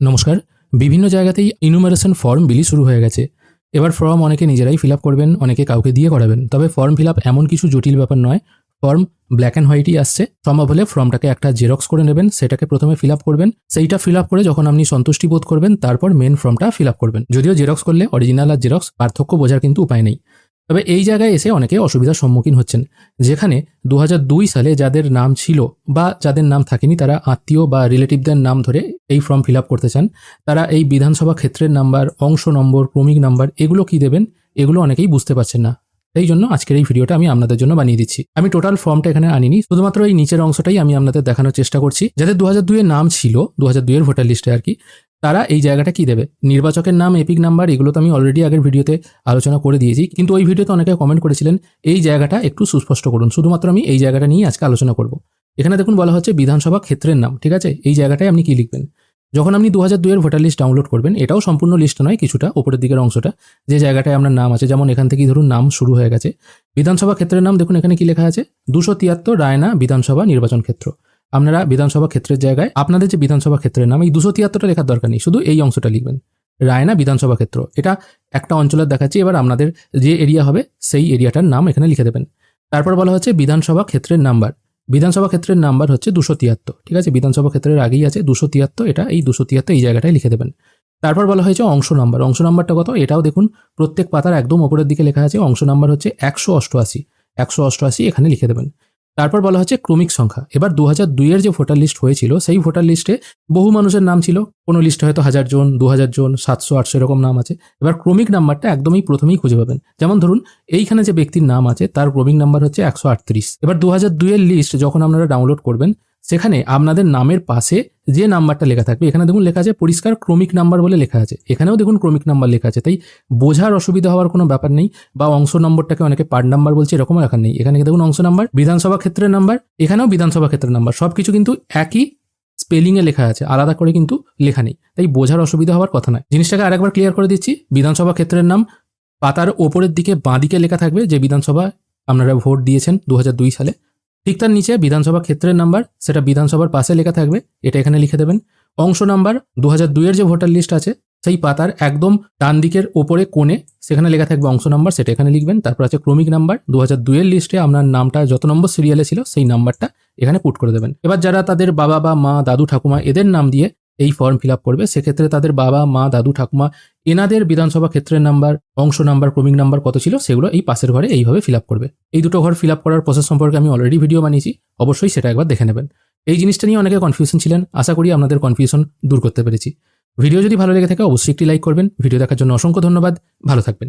নমস্কার। বিভিন্ন জায়গাতেই ইনুমারেশন ফর্ম বিলি শুরু হয়ে গেছে। এবার ফর্ম অনেকে নিজেরাই ফিল আপ করবেন, অনেকে কাউকে দিয়ে করাবেন। তবে ফর্ম ফিল আপ এমন কিছু জটিল ব্যাপার নয়। ফর্ম ব্ল্যাক অ্যান্ড হোয়াইটই আসছে। সম্ভব হলে ফর্মটাকে একটা জেরক্স করে নেবেন, সেটাকে প্রথমে ফিল আপ করবেন। সেইটা ফিল আপ করে যখন আপনি সন্তুষ্টি বোধ করবেন, তারপর মেন ফর্মটা ফিল আপ করবেন। যদিও জেরক্স করলে অরিজিনাল আর জেরক্স পার্থক্য বোঝার কিন্তু উপায় নেই। তবে এই জায়গায় এসে অনেকে অসুবিধার সম্মুখীন হচ্ছেন। যেখানে দু হাজার দুই সালে যাদের নাম ছিল বা যাদের নাম থাকেনি, তারা আত্মীয় বা রিলেটিভদের নাম ধরে এই ফর্ম ফিল করতে চান, তারা এই বিধানসভা ক্ষেত্রের নাম্বার অংশ নম্বর ক্রমিক নাম্বার এগুলো কি দেবেন, এগুলো অনেকেই বুঝতে পারছেন না। এই জন্য আজকের এই ভিডিওটা আমি আপনাদের জন্য বানিয়ে দিচ্ছি। আমি টোটাল ফর্মটা এখানে আনিনি, শুধুমাত্র এই নিচের অংশটাই আমি আপনাদের দেখানোর চেষ্টা করছি। যাদের দু হাজার দুইয়ের নাম ছিল দু হাজার দুইয়ের ভোটার লিস্টে আর কি, তারা এই জায়গাটা কি দেবে? নির্বাচকের নাম, এপিক নাম্বার এগুলো তো আমি অলরেডি আগের ভিডিওতে আলোচনা করে দিয়েছি। কিন্তু ওই ভিডিওতে অনেকে কমেন্ট করেছিলেন, এই জায়গাটা একটু সুস্পষ্ট করুন। শুধুমাত্র আমি এই জায়গাটা নিয়ে আজকে আলোচনা করব। এখানে দেখুন বলা হচ্ছে বিধানসভা ক্ষেত্রের নাম, ঠিক আছে? এই জায়গাটায় আপনি কি লিখবেন? যখন আপনি দু হাজার দুইয়ের ভোটার লিস্ট ডাউনলোড করবেন, এটাও সম্পূর্ণ লিস্ট নয়, কিছুটা উপরের দিকের অংশটা। যে জায়গাটায় আপনার নাম আছে, যেমন এখান থেকেই ধরুন নাম শুরু হয়ে গেছে। বিধানসভা ক্ষেত্রের নাম দেখুন, এখানে কি লেখা আছে? দুশো তিয়াত্তর রায়না বিধানসভা নির্বাচন ক্ষেত্র। আপনারা বিধানসভা ক্ষেত্রের জায়গায়, আপনাদের যে বিধানসভা ক্ষেত্রের নাম, এই দুশো তিয়াত্তরটা লেখার দরকার নেই, শুধু এই অংশটা লিখবেন। রায়না বিধানসভা ক্ষেত্র, এটা একটা অঞ্চলের দেখাচ্ছি, এবার আপনাদের যে এরিয়া হবে, সেই এরিয়াটার নাম এখানে লিখে দেবেন। তারপর বলা হচ্ছে বিধানসভা ক্ষেত্রের নাম্বার। বিধানসভা ক্ষেত্রের নাম্বার হচ্ছে দুশো তিয়াত্তর। ঠিক আছে? বিধানসভা ক্ষেত্রের আগেই আছে দুশো তিয়াত্তর। এটা এই দুশো তিয়াত্তর এই জায়গাটায় লিখে দেবেন। তারপর বলা হয়েছে অংশ নাম্বার। অংশ নাম্বারটা কত? এটাও দেখুন, প্রত্যেক পাতার একদম ওপরের দিকে লেখা আছে, অংশ নাম্বার হচ্ছে একশো অষ্টআশি। একশো অষ্টআশি এখানে লিখে দেবেন। তারপর বলা হচ্ছে ক্রমিক সংখ্যা। এবার দু হাজার দুইয়ের যে ভোটার লিস্ট হয়েছিল, সেই ভোটার লিস্টে বহু মানুষের নাম ছিল। কোনো লিস্টে হয়তো হাজার জন দু হাজার জন, সাতশো, আটশো এরকম নাম আছে। এবার ক্রমিক নাম্বারটা একদমই প্রথমেই খুঁজে পাবেন। যেমন ধরুন, এইখানে যে ব্যক্তির নাম আছে, তার ক্রমিক নাম্বার হচ্ছে একশো আটত্রিশ। এবার দু হাজার দুইয়ের লিস্ট যখন আপনারা ডাউনলোড করবেন সেখানে আপনাদের নামের পাশে যে নাম্বারটা লেখা থাকবে, এখানে দেখুন লেখা আছে পরিষ্কার ক্রমিক নাম্বার বলে লেখা আছে। এখানেও দেখুন ক্রমিক নাম্বার লেখা আছে। তাই বোঝার অসুবিধা হওয়ার কোনো ব্যাপার নেই বা অংশ নম্বরটাকে অনেকে পার্ট নাম্বার বলছে এরকমও লেখা নেই। এখানে দেখুন অংশ নাম্বার, বিধানসভা ক্ষেত্রের নাম্বার, এখানেও বিধানসভা ক্ষেত্রের নাম্বার। সব কিছু কিন্তু একই স্পেলিংয়ে লেখা আছে, আলাদা করে কিন্তু লেখা নেই। তাই বোঝার অসুবিধা হওয়ার কথা নয়। জিনিসটাকে আরেকবার ক্লিয়ার করে দিচ্ছি। বিধানসভা ক্ষেত্রের নাম, পাতার ওপরের দিকে বাঁ দিকে লেখা থাকবে যে বিধানসভা আপনারা ভোট দিয়েছেন দু হাজার দুই সালে। ঠিক তার নিচে বিধানসভা ক্ষেত্রের নাম্বার, সেটা বিধানসভার পাশে লেখা থাকবে, এটা এখানে লিখে দেবেন। অংশ নাম্বার দু হাজার দুইয়ের যে ভোটার লিস্ট আছে, সেই পাতার একদম ডান দিকের ওপরে কোণে সেখানে লেখা থাকবে অংশ নাম্বার, সেটা এখানে লিখবেন। তারপর আছে ক্রমিক নাম্বার দু হাজার দুইয়ের লিস্টে আপনার নামটা যত নম্বর সিরিয়ালে ছিল, সেই নাম্বারটা এখানে পুট করে দেবেন। এবার যারা তাদের বাবা বা মা, দাদু, ঠাকুমা, এদের নাম দিয়ে এই ফর্ম ফিল করবে। সেক্ষেত্রে তাদের বাবা, মা, দাদু, ঠাকুমা এনাদের বিধানসভা ক্ষেত্রের নাম্বার অংশ নাম্বার ক্রমিক নাম্বার কত ছিল সেগুলো এই পাশের ঘরে এইভাবে ফিল করবে। এই দুটো ঘর ফিল করার প্রসেস সম্পর্কে আমি অলরেডি ভিডিও বানিয়েছি। অবশ্যই সেটা একবার দেখে নেবেন। এই জিনিসটা নিয়ে অনেকে কনফিউশন ছিলেন। আশা করি আপনাদের কনফিউশন দূর করতে পেরেছি। ভিডিও যদি ভালো লেগে থাকে, অবশ্যই একটি লাইক করবেন। ভিডিও দেখার জন্য অসংখ্য ধন্যবাদ। ভালো থাকবেন।